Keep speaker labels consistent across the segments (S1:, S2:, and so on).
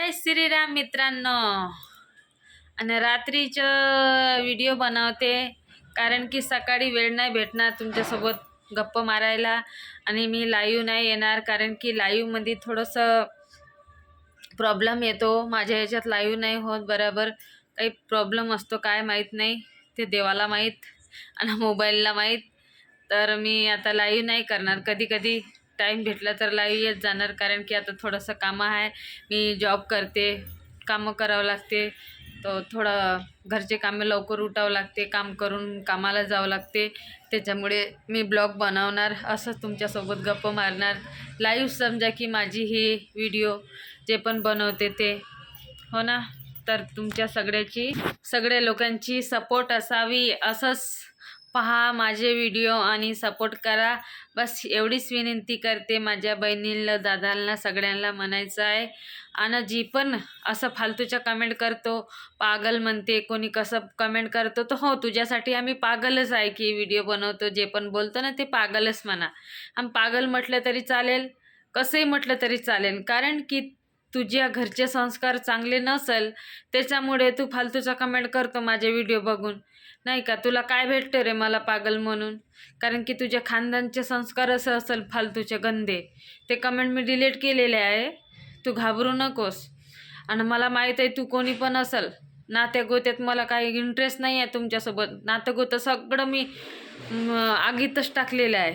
S1: जय श्रीराम मित्रांनो. आणि रात्रीचं व्हिडिओ बनवते कारण की सकाळी वेळ नाही भेटणार तुमच्यासोबत गप्प मारायला. आणि मी लाईव्ह नाही येणार कारण की लाईव्हमध्ये थोडंसं प्रॉब्लेम येतो. माझ्या ह्याच्यात लाईव्ह नाही होत बरोबर. काही प्रॉब्लेम असतो काय माहीत नाही. ते देवाला माहीत आणि मोबाईलला माहीत. तर मी आता लाईव्ह नाही करणार. कधी कधी टाईम भेटला तर लाईव्ह येत जाणार. कारण की आता थोडंसं कामं आहे. मी जॉब करते कामं करावं लागते. तर थोडं घरचे कामं लवकर उठावं लागते. काम करून कामाला जावं लागते. त्याच्यामुळे मी ब्लॉग बनवणार. असं तुमच्यासोबत गप्प मारणार. लाईव्ह समजा की माझी ही व्हिडिओ जे पण बनवते ते. हो ना? तर तुमच्या सगळ्याची सगळ्या लोकांची सपोर्ट असावी असंच पहा माझे व्हिडिओ आणि सपोर्ट करा. बस एवढीच विनंती करते माझ्या बहिणींना दादांना सगळ्यांना म्हणायचं आहे. आणि जी पण असं फालतूच्या कमेंट करतो पागल म्हणते कोणी कसं कमेंट करतो तर हो तुझ्यासाठी आम्ही पागलच आहे की व्हिडिओ बनवतो जे पण बोलतो ना ते पागलच म्हणा. आम्ही पागल म्हटलं तरी चालेल कसंही म्हटलं तरी चालेल. कारण की तुझ्या घरचे संस्कार चांगले नसेल त्याच्यामुळे तू फालतूचा कमेंट करतो माझे व्हिडिओ बघून. नाही का? तुला काय भेटतं रे मला पागल म्हणून? कारण की तुझ्या खानदानचे संस्कार असं असेल फालतूचे गंदे. ते कमेंट मी डिलीट केलेले आहे. तू घाबरू नकोस. आणि मला माहीत आहे तू कोणी पण असेल. नात्या गोत्यात मला काही इंटरेस्ट नाही आहे तुमच्यासोबत. नातं गोतं सगळं मी आगीतच टाकलेलं आहे.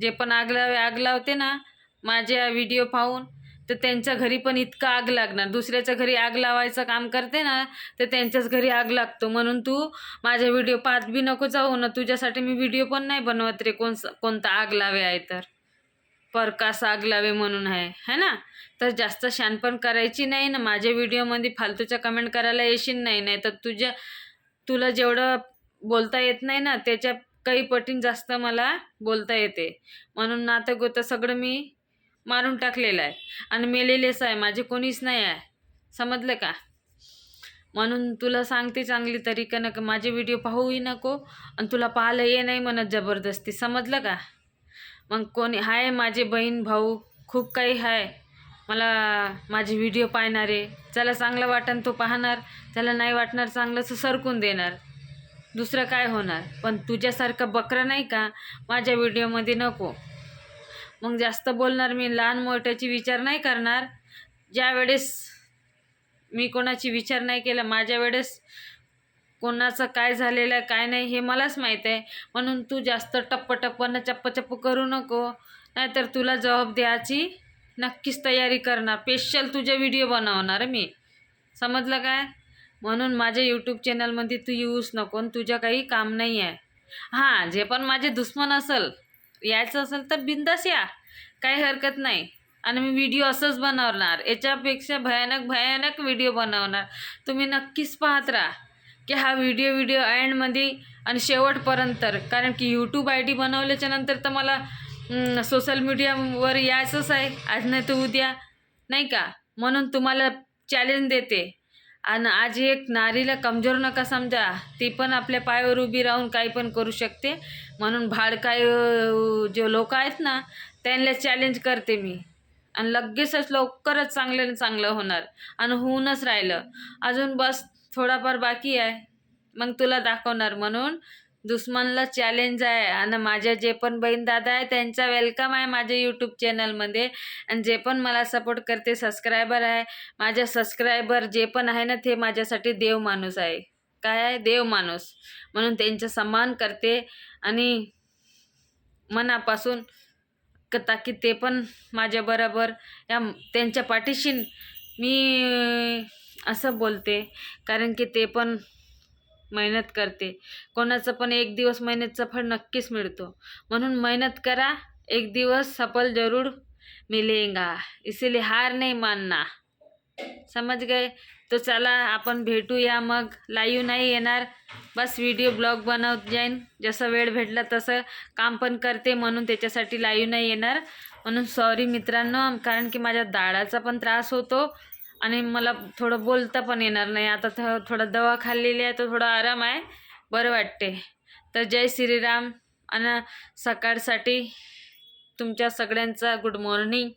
S1: जे पण आग लावे आग लावते ना माझ्या व्हिडिओ पाहून तर त्यांच्या घरी पण इतकं आग लागणार. दुसऱ्याच्या घरी आग लावायचं काम करते ना तर त्यांच्याच घरी आग लागतो. म्हणून तू माझ्या व्हिडिओ पाहत बी नको जाऊ ना. तुझ्यासाठी मी व्हिडिओ पण नाही बनवत रे कोण कोणता आग लावे आहे तर. परकास आग लावे म्हणून आहे. है ना? तर जास्त शानपण करायची नाही ना. माझ्या व्हिडिओमध्ये फालतूच्या कमेंट करायला येशील नाही. नाही तर तुझ्या तुला जेवढं बोलता येत नाही ना त्याच्या काही पटीन जास्त मला बोलता येते. म्हणून नातं गोतं सगळं मी मारून टाकलेलं आहे. आणि मेलेलेच आहे माझे कोणीच नाही आहे. समजलं का? म्हणून तुला सांगते चांगली तरीका नका माझे व्हिडिओ पाहूही नको आणि तुला पाहायला ये नाही म्हणत जबरदस्ती. समजलं का? मग कोणी आहे माझे बहीण भाऊ खूप काही आहे मला माझे व्हिडिओ पाहणारे ज्याला चांगलं वाटन तो पाहणार त्याला नाही वाटणार चांगलं तर सरकून देणार. दुसरं काय होणार? पण तुझ्यासारखं बकरं नाही का? माझ्या व्हिडिओमध्ये नको. मग जास्त बोलणार मी लहान मोठ्याची विचार नाही करणार. ज्या वेळेस मी कोणाची विचार नाही केला माझ्या वेळेस कोणाचं काय झालेलं आहे काय नाही हे मलाच माहीत आहे. म्हणून तू जास्त टप्प टप्पनं चप्प चप्प करू नको. नाहीतर तुला जबाब द्यायची नक्कीच तयारी करणार. स्पेशल तुझे व्हिडिओ बनवणार मी. समजलं काय? म्हणून माझ्या यूट्यूब चॅनलमध्ये तू येऊच नको आणि तुझं काही काम नाही आहे. हां जे पण माझे दुश्मन असेल यायचं असेल तर बिंदास या. काही हरकत नाही. आणि मी व्हिडिओ असंच बनवणार. याच्यापेक्षा भयानक भयानक व्हिडिओ बनवणार. तुम्ही नक्कीच पाहत राहा की हा व्हिडिओ व्हिडिओ एंडमध्ये आणि शेवटपर्यंत. कारण की यूट्यूब आय डी बनवल्याच्या नंतर तर मला सोशल मीडियावर यायचंच आहे. आज नाही तर उद्या. नाही का? म्हणून तुम्हाला चॅलेंज देते. आणि आज एक नारीला कमजोर नका समजा. ती पण आपल्या पायावर उभी राहून काही पण करू शकते. म्हणून भाडकाय जे लोक आहेत ना त्यांना चॅलेंज करते मी. आणि लगेचच लवकरच चांगलं चांगलं होणार. आणि होऊनच राहिलं. अजून बस थोडाफार बाकी आहे. मग तुला दाखवणार म्हणून दुश्मनला चॅलेंज आहे आणि माझ्या जे पण बहीण दादा आहे त्यांचा वेलकम आहे माझ्या यूट्यूब चॅनलमध्ये आणि जे पण मला सपोर्ट करते सबस्क्रायबर आहे माझ्या सबस्क्रायबर जे पण आहे ना ते माझ्यासाठी देव माणूस आहे. काय आहे? देव माणूस. म्हणून त्यांचा सन्मान करते आणि मनापासून क ताकी ते पण माझ्याबरोबर या त्यांच्या पाठीशी मी असं बोलते. कारण की ते पण मेहनत करते. कोणाचं पण एक दिवस मेहनतचं फळ नक्कीच मिळतो. म्हणून मेहनत करा एक दिवस सफल जरूर मिलेगा. इसीलिए हार नाही मानना. समज गए? तो चला आपण भेटूया मग. लाईव्ह नाही येणार. बस व्हिडिओ ब्लॉग बनवत जाईन. जसं वेळ भेटला तसं काम पण करते म्हणून त्याच्यासाठी लाईव्ह नाही येणार. म्हणून सॉरी मित्रांनो कारण की माझ्या दाढाचा पण त्रास होतो. आणि मला थोडं बोलता पण येणार नाही. आता थ थोडा दवा खाल्लेली आहे तर थोडा आराम आहे. बरं वाटते. तर जय श्रीराम. आणि सकाळसाठी तुमच्या सगळ्यांचा गुड मॉर्निंग.